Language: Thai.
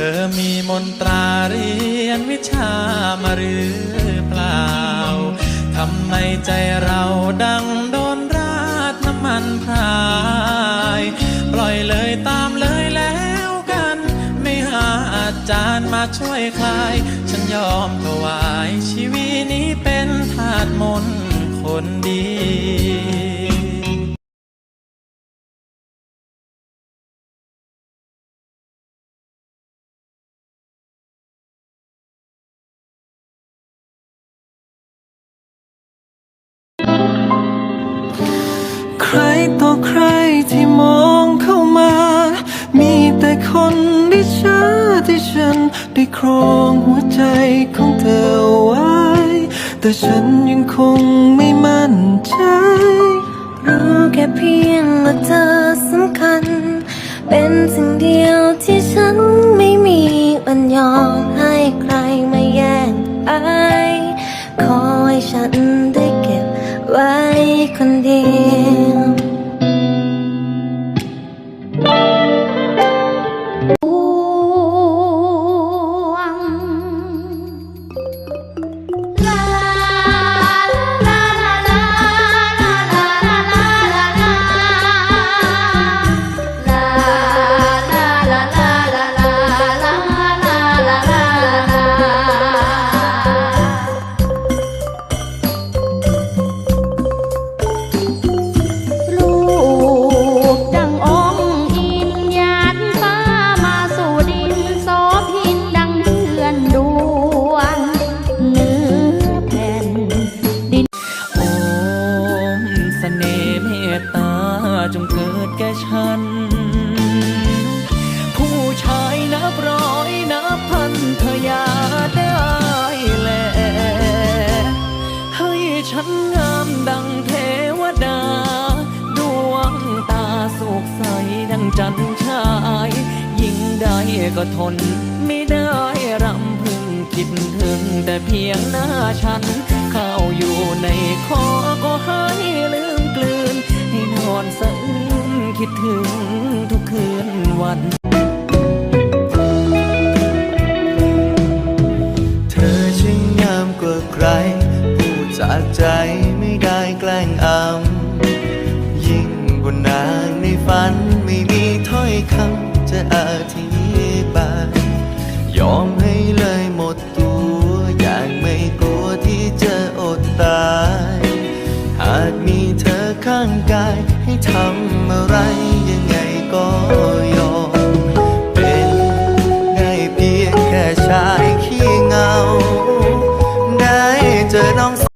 อมีมนตราเรียนวิชามาหรือเปล่า ทำไมใจเราดังโดนราดน้ำมันพราย ปล่อยเลยตามเลยแล้วกัน ไม่หาอาจารย์มาช่วยคลาย ฉันยอมถวายชีวิตนี้เป็นทาสมนคนดี ใครที่มองเข้ามา มีแต่คนที่ช้าที่ฉันได้ครองหัวใจของเธอไว้ แต่ฉันยังคงไม่มั่นใจ รู้แค่เพียงว่าเธอสำคัญ เป็นสิ่งเดียวที่ฉันไม่มีวันยอมให้ใครมาแย่งไปขอให้ฉันได้เก็บไว้คนเดียว งามดังเทวดา ดวงตาสุขใสดังจันชาย ยิ่งได้ก็ทน ไม่ได้รำพึงคิดถึงแต่เพียงหน้าฉัน เข้าอยู่ในคอก็ให้ลืมกลืน ให้นอนสะอื้นคิดถึงทุกคืนวัน ใจไม่ได้แกล้งอำยิ่งกว่านางในฝันไม่มีถ้อยคำจะอธิบาย ยอมให้เลยหมดตัวอย่างไม่กลัวที่จะอดตาย หากมีเธอข้างกายให้ทำอะไร